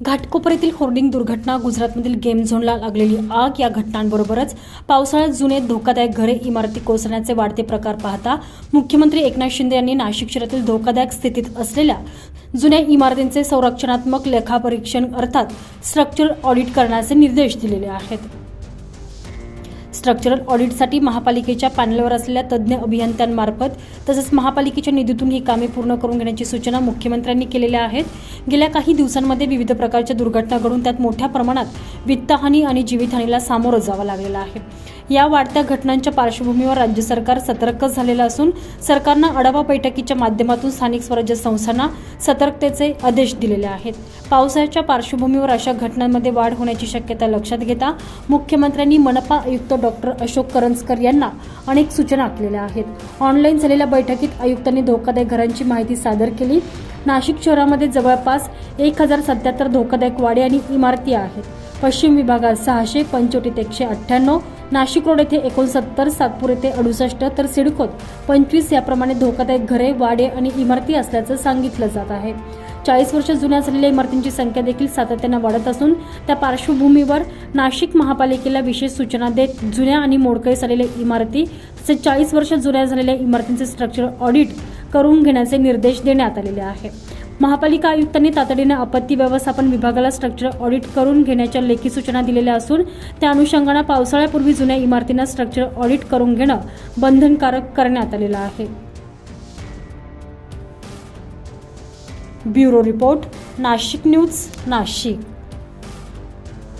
घाटकोपऱ्यातील hoarding दुर्घटना गुजरातमधील game झोनला लागलेली आग या घटनांबरोबरच पावसाळ्यात जुने धोकादायक घरे इमारती कोसळण्याचे वाढते प्रकार पाहता मुख्यमंत्री एकनाथ शिंदे यांनी नाशिक शहरातील धोकादायक स्थितीत असलेल्या जुन्या इमारतींचे संरक्षणात्मक लेखापरीक्षण अर्थात स्ट्रक्चर ऑडिट करण्याचे निर्देश दिलेले आहेत. स्ट्रक्चरल ऑडिटसाठी महापालिकेच्या पॅनलवर असलेल्या तज्ज्ञ अभियंत्यांमार्फत तसंच महापालिकेच्या निधीतून ही कामे पूर्ण करून घेण्याची सूचना मुख्यमंत्र्यांनी केलेल्या आहेत. गेल्या काही दिवसांमध्ये विविध प्रकारच्या दुर्घटना घडून त्यात मोठ्या प्रमाणात वित्तहानी आणि जीवितहानीला सामोरं जावं लागलेलं आहे. या वाढत्या घटनांच्या पार्श्वभूमीवर राज्य सरकार सतर्क झालेलं असून सरकारनं आढावा बैठकीच्या माध्यमातून स्थानिक स्वराज्य संस्थांना सतर्कतेचे आदेश दिलेले आहेत. पावसाळ्याच्या पार्श्वभूमीवर अशा घटनांमध्ये वाढ होण्याची शक्यता लक्षात घेता मुख्यमंत्र्यांनी मनपा आयुक्त डॉक्टर अशोक करंजकर यांना अनेक सूचना केलेल्या आहेत. ऑनलाईन झालेल्या बैठकीत आयुक्तांनी धोकादायक घरांची माहिती सादर केली. नाशिक शहरामध्ये जवळपास एक हजार सत्याहत्तर धोकादायक वाडे आणि इमारती आहेत. पश्चिम विभागात सहाशे पंचोटीत एकशे अठ्ठ्याण्णव नाशिक रोड येथे एकोणसत्तर सातपूर येथे अडुसष्ट तर सिडकोत पंचवीस याप्रमाणे धोकादायक घरे वाडे आणि इमारती असल्याचं सांगितलं जात आहे. चाळीस वर्ष जुन्या झालेल्या इमारतींची संख्या देखील सातत्यानं वाढत असून त्या पार्श्वभूमीवर नाशिक महापालिकेला विशेष सूचना देत जुन्या आणि मोडकळीस आलेल्या इमारती तसेच चाळीस वर्ष जुन्या झालेल्या इमारतींचे स्ट्रक्चर ऑडिट करून घेण्याचे निर्देश देण्यात आलेले आहे महापालिका आयुक्तांनी तातडीने आपत्ती व्यवस्थापन विभागाला स्ट्रक्चर ऑडिट करून घेण्याच्या लेखी सूचना दिलेल्या असून त्या अनुषंगानं पावसाळ्यापूर्वी जुन्या इमारतींना स्ट्रक्चर ऑडिट करून घेणं बंधनकारक करण्यात आलेलं आहे. Bureau report Nashik news Nashik.